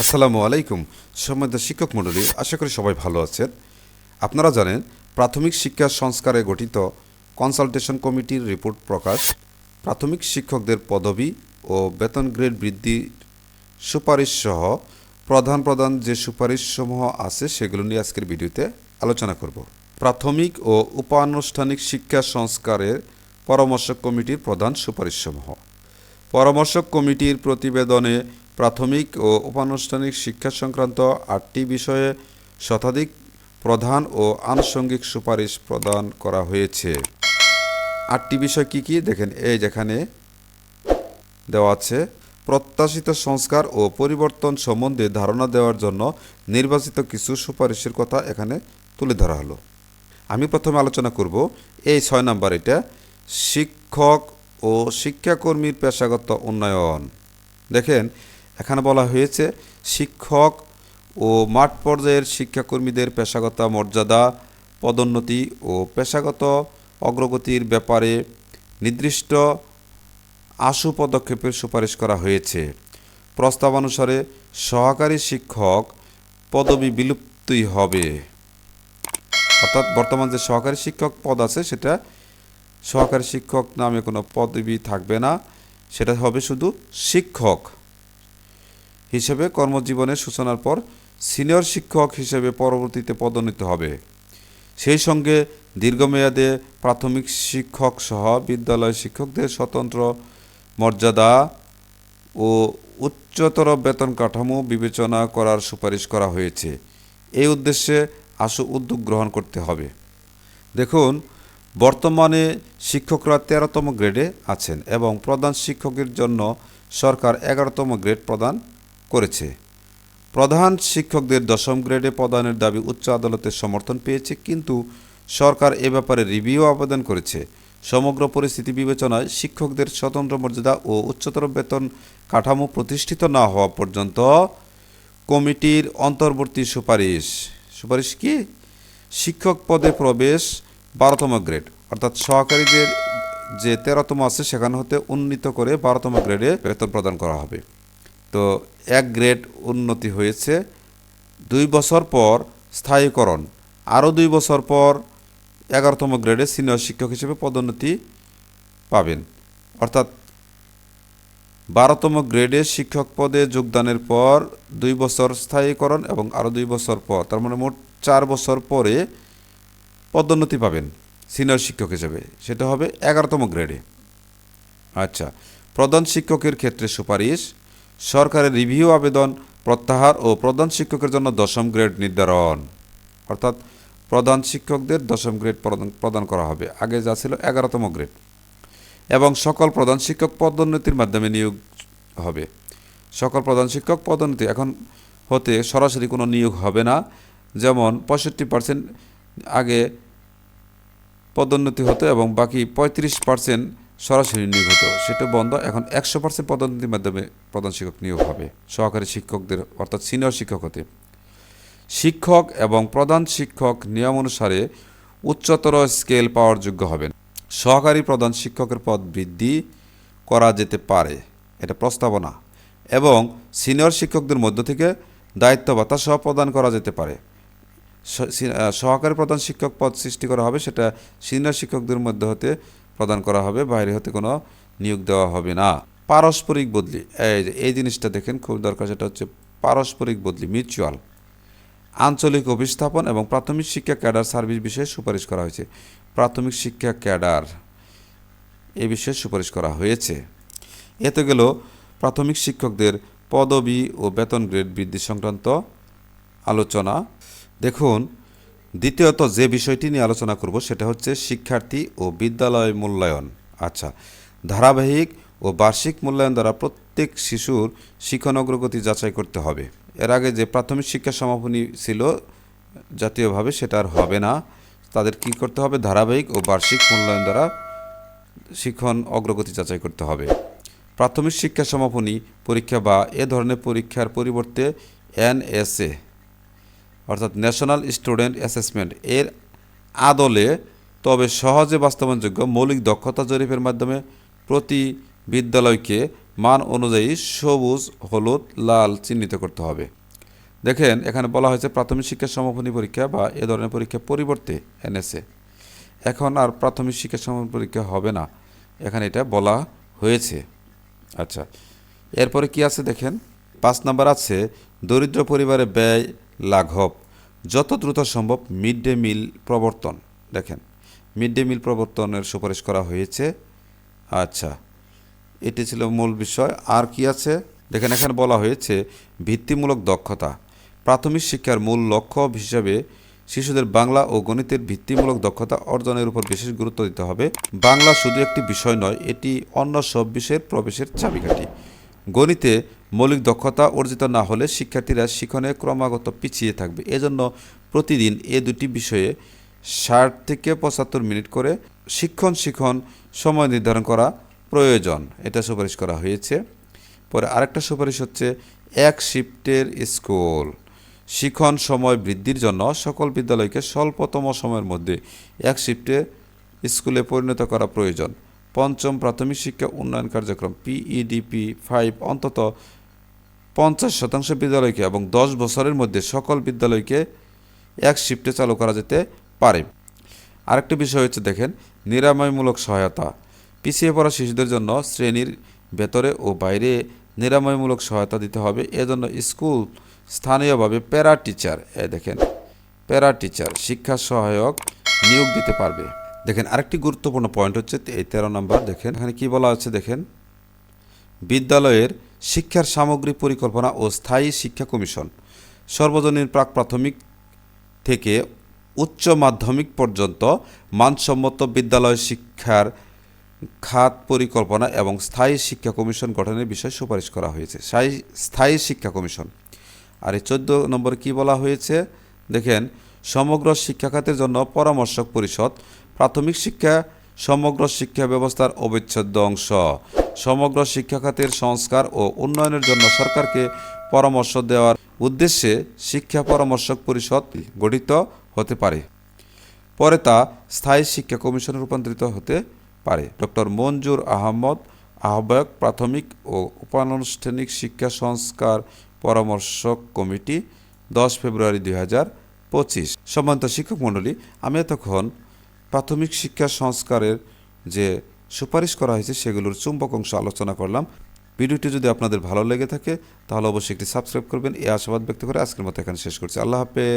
আসসালামু আলাইকুম। সম্মানিত শিক্ষক মণ্ডলী, আশা করি সবাই ভালো আছেন। আপনারা জানেন, প্রাথমিক শিক্ষা সংস্কারে গঠিত কনসালটেশন কমিটির রিপোর্ট প্রকাশ, প্রাথমিক শিক্ষকদের পদবি ও বেতন গ্রেড বৃদ্ধির সুপারিশ সহ প্রধান প্রধান যে সুপারিশসমূহ আছে সেগুলো নিয়ে আজকের ভিডিওতে আলোচনা করব। প্রাথমিক ও উপানুষ্ঠানিক শিক্ষা সংস্কারের পরামর্শ কমিটির প্রধান সুপারিশসমূহ। পরামর্শক কমিটির প্রতিবেদনে প্রাথমিক ও উপানুষ্ঠানিক শিক্ষা সংক্রান্ত আটটি বিষয়ে শতাধিক প্রধান ও আনুষঙ্গিক সুপারিশ প্রদান করা হয়েছে। আটটি বিষয় কি কি? দেখেন, এই যেখানে দেওয়া আছে, প্রত্যাশিত সংস্কার ও পরিবর্তন সম্বন্ধে ধারণা দেওয়ার জন্য নির্বাচিত কিছু সুপারিশের কথা এখানে তুলে ধরা হলো। আমি প্রথমে আলোচনা করব এই ছয় নাম্বার এটা, শিক্ষক ও শিক্ষাকর্মীর পেশাগত উন্নয়ন। দেখেন এখানে বলা হয়েছে, শিক্ষক ও মাঠ পর্যায়ের শিক্ষাকর্মীদের পেশাগত মর্যাদা, পদোন্নতি ও পেশাগত অগ্রগতির ব্যাপারে নির্দিষ্ট আশু পদক্ষেপের সুপারিশ করা হয়েছে। প্রস্তাবানুসারে সহকারী শিক্ষক পদবি বিলুপ্তই হবে। অর্থাৎ বর্তমান যে সহকারী শিক্ষক পদ আছে, সেটা সহকারী শিক্ষক নামে কোনো পদবি থাকবে না। সেটা হবে শুধু শিক্ষক। হিসেবে কর্মজীবনের সূচনার পর সিনিয়র শিক্ষক হিসেবে পরবর্তীতে পদোন্নতি হবে। সেই সঙ্গে দীর্ঘমেয়াদে প্রাথমিক শিক্ষক সহ বিদ্যালয় শিক্ষকদের স্বতন্ত্র মর্যাদা ও উচ্চতর বেতন কাঠামো বিবেচনা করার সুপারিশ করা হয়েছে। এই উদ্দেশ্যে আশু উদ্যোগ গ্রহণ করতে হবে। দেখুন, বর্তমানে শিক্ষকরা তেরোতম গ্রেডে আছেন এবং প্রধান শিক্ষকের জন্য সরকার এগারোতম গ্রেড প্রদান করেছে। প্রধান শিক্ষকদের দশম গ্রেডে প্রদানের দাবি উচ্চ আদালতের সমর্থন পেয়েছে, কিন্তু সরকার এ ব্যাপারে রিভিউ আবেদন করেছে। সমগ্র পরিস্থিতি বিবেচনায় শিক্ষকদের স্বতন্ত্র মর্যাদা ও উচ্চতর বেতন কাঠামো প্রতিষ্ঠিত না হওয়া পর্যন্ত কমিটির অন্তর্বর্তী সুপারিশ সুপারিশ কি? শিক্ষক পদে প্রবেশ বারোতম গ্রেড, অর্থাৎ সহকারীদের যে তেরোতম আছে সেখানে হতে উন্নীত করে বারোতম গ্রেডে বেতন প্রদান করা হবে। তো এক গ্রেড উন্নতি হয়েছে। দুই বছর পর স্থায়ীকরণ। আরও দুই বছর পর এগারোতম গ্রেডে সিনিয়র শিক্ষক হিসেবে পদোন্নতি পাবেন। অর্থাৎ বারোতম গ্রেডে শিক্ষক পদে যোগদানের পর দুই বছর স্থায়ীকরণ এবং আরও দুই বছর পর, তার মানে মোট চার বছর পরে পদোন্নতি পাবেন সিনিয়র শিক্ষক হিসেবে। সেটা হবে এগারোতম গ্রেডে। আচ্ছা প্রধান শিক্ষকের ক্ষেত্রে সুপারিশ সরকারের রিভিউ আবেদন, প্রত্যাহার ও প্রধান শিক্ষকের জন্য দশম গ্রেড নির্ধারণ। অর্থাৎ প্রধান শিক্ষকদের দশম গ্রেড প্রদান করা হবে। আগে যা ছিল এগারোতম গ্রেড। এবং সকল প্রধান শিক্ষক পদোন্নতির মাধ্যমে নিয়োগ হবে। সকল প্রধান শিক্ষক পদোন্নতি এখন হতে সরাসরি কোনো নিয়োগ হবে না। যেমন পঁয়ষট্টি পার্সেন্ট আগে পদোন্নতি হতো এবং বাকি পঁয়ত্রিশ পার্সেন্ট সরাসরি নিয়োগ হতো সেটা বন্ধ। এখন একশো পার্সেন্ট পদোন্নতির মাধ্যমে প্রধান শিক্ষক নিয়োগ হবে। সহকারী শিক্ষকদের, অর্থাৎ সিনিয়র শিক্ষক হতে। শিক্ষক এবং প্রধান শিক্ষক নিয়ম অনুসারে উচ্চতর স্কেল পাওয়ার যোগ্য হবেন। সহকারী প্রধান শিক্ষকের পদ বৃদ্ধি করা যেতে পারে। এটা প্রস্তাবনা। এবং সিনিয়র শিক্ষকদের মধ্য থেকে দায়িত্ব ভাতা সহ প্রদান করা যেতে পারে। সহকারী প্রধান শিক্ষক পদ সৃষ্টি করা হবে, সেটা সিনিয়র শিক্ষকদের মধ্যে হতে প্রদান করা হবে, বাইরে হতে কোনো নিয়োগ দেওয়া হবে না। পারস্পরিক বদলি, এই যে, এই জিনিসটা দেখেন খুব দরকার, সেটা হচ্ছে পারস্পরিক বদলি, মিউচুয়াল। আঞ্চলিক অভিস্থাপন এবং প্রাথমিক শিক্ষা ক্যাডার সার্ভিস বিষয়ে সুপারিশ করা হয়েছে। প্রাথমিক শিক্ষা ক্যাডার এ বিষয়ে সুপারিশ করা হয়েছে। এতে গেল প্রাথমিক শিক্ষকদের পদবি ও বেতন গ্রেড বৃদ্ধি সংক্রান্ত আলোচনা। দেখুন দ্বিতীয়ত যে বিষয়টি নিয়ে আলোচনা করব সেটা হচ্ছে শিক্ষার্থী ও বিদ্যালয় মূল্যায়ন। আচ্ছা ধারাবাহিক ও বার্ষিক মূল্যায়ন দ্বারা প্রত্যেক শিশুর শিক্ষণ অগ্রগতি যাচাই করতে হবে। এর আগে যে প্রাথমিক শিক্ষা সমাপনী ছিল, জাতীয়ভাবে সেটা আর হবে না। তাদের কি করতে হবে? ধারাবাহিক ও বার্ষিক মূল্যায়ন দ্বারা শিক্ষণ অগ্রগতি যাচাই করতে হবে। প্রাথমিক শিক্ষা সমাপনী পরীক্ষা বা এ ধরনের পরীক্ষার পরিবর্তে এনএসএ অর্থাৎ ন্যাশনাল স্টুডেন্ট অ্যাসেসমেন্ট এর আদলে তবে সহজে বাস্তবায়নযোগ্য মৌলিক দক্ষতা জরিপের মাধ্যমে প্রতি বিদ্যালয়কে মান অনুযায়ী সবুজ, হলুদ, লাল চিহ্নিত করতে হবে। দেখেন, এখানে বলা হয়েছে প্রাথমিক শিক্ষা সমাপনী পরীক্ষা বা এ ধরনের পরীক্ষা পরিবর্তে এনএসএ এখন আর প্রাথমিক শিক্ষা সমাপনী পরীক্ষা হবে না। এখানে এটা বলা হয়েছে। আচ্ছা এরপরে কি আছে দেখেন? পাঁচ নাম্বার আছে, দরিদ্র পরিবারে ব্যয় লাঘব। যত দ্রুত সম্ভব মিড ডে মিল প্রবর্তন, দেখেন মিড ডে মিল প্রবর্তনের সুপারিশ করা হয়েছে। আচ্ছা এটি ছিল মূল বিষয়। আর কি আছে? দেখেন, এখানে বলা হয়েছে ভিত্তিমূলক দক্ষতা। প্রাথমিক শিক্ষার মূল লক্ষ্য হিসাবে শিশুদের বাংলা ও গণিতের ভিত্তিমূলক দক্ষতা অর্জনের উপর বিশেষ গুরুত্ব দিতে হবে। বাংলা শুধু একটি বিষয় নয়, এটি অন্য সব বিষয়ের প্রবেশের চাবিকাঠি। গণিতে মৌলিক দক্ষতা অর্জিত না হলে শিক্ষার্থীরা শিখনে ক্রমাগত পিছিয়ে থাকবে। এজন্য প্রতিদিন এ দুটি বিষয়ে ষাট থেকে পঁচাত্তর মিনিট করে শিক্ষণ শিখন সময় নির্ধারণ করা প্রয়োজন। এটা সুপারিশ করা হয়েছে। পরে আরেকটা সুপারিশ হচ্ছে এক শিফটের স্কুল। শিখন সময় বৃদ্ধির জন্য সকল বিদ্যালয়কে স্বল্পতম সময়ের মধ্যে এক শিফটে স্কুলে পরিণত করা প্রয়োজন। পঞ্চম প্রাথমিক শিক্ষা উন্নয়ন কার্যক্রম পিইডিপি ফাইভ অন্তত পঞ্চাশ শতাংশ বিদ্যালয়কে এবং দশ বছরের মধ্যে সকল বিদ্যালয়কে এক শিফটে চালু করা যেতে পারে। আরেকটি বিষয় হচ্ছে দেখেন, নিরাময়মূলক সহায়তা। পিছিয়ে পড়া শিশুদের জন্য শ্রেণির ভেতরে ও বাইরে নিরাময়মূলক সহায়তা দিতে হবে। এজন্য স্কুল স্থানীয়ভাবে প্যারা টিচার এ দেখেন প্যারা টিচার শিক্ষা সহায়ক নিয়োগ দিতে পারবে। দেখেন, আরেকটি গুরুত্বপূর্ণ পয়েন্ট হচ্ছে, এই তেরো নম্বর দেখেন, এখানে কি বলা আছে দেখেন? বিদ্যালয়ের শিক্ষার সামগ্রিক পরিকল্পনা ও স্থায়ী শিক্ষা কমিশন সর্বজনীন প্রাক প্রাথমিক থেকে উচ্চ মাধ্যমিক পর্যন্ত মানসম্মত বিদ্যালয় শিক্ষার খাত পরিকল্পনা এবং স্থায়ী শিক্ষা কমিশন গঠনের বিষয়ে সুপারিশ করা হয়েছে। স্থায়ী শিক্ষা কমিশন। আর এই চোদ্দ নম্বর কি বলা হয়েছে? দেখেন, সমগ্র শিক্ষা খাতের জন্য পরামর্শক পরিষদ প্রাথমিক শিক্ষা, সমগ্র শিক্ষা ব্যবস্থার অবিচ্ছেদ্য অংশ। সমগ্র শিক্ষা খাতের সংস্কার ও উন্নয়নের জন্য সরকারকে পরামর্শ দেওয়ার উদ্দেশ্যে শিক্ষা পরামর্শক পরিষদ গঠিত হতে পারে। পরে তা স্থায়ী শিক্ষা কমিশনে রূপান্তরিত হতে পারে। ডক্টর মঞ্জুর আহমদ, আহ্বায়ক প্রাথমিক ও উপানুষ্ঠানিক শিক্ষা সংস্কার পরামর্শক কমিটি, দশ ফেব্রুয়ারি দুই হাজার পঁচিশ। সম্মানিত শিক্ষক মণ্ডলী, আমি এতক্ষণ প্রাথমিক শিক্ষা সংস্কারের যে সুপারিশ করা হয়েছে, সেগুলোর চুম্বক অংশ আলোচনা করলাম। ভিডিওটি যদি আপনাদের ভালো লেগে থাকে, তাহলে অবশ্যই একটি সাবস্ক্রাইব করবেন। এই আশাবাদ ব্যক্ত করে আজকের মতো এখানে শেষ করছি। আল্লাহ হাফেজ।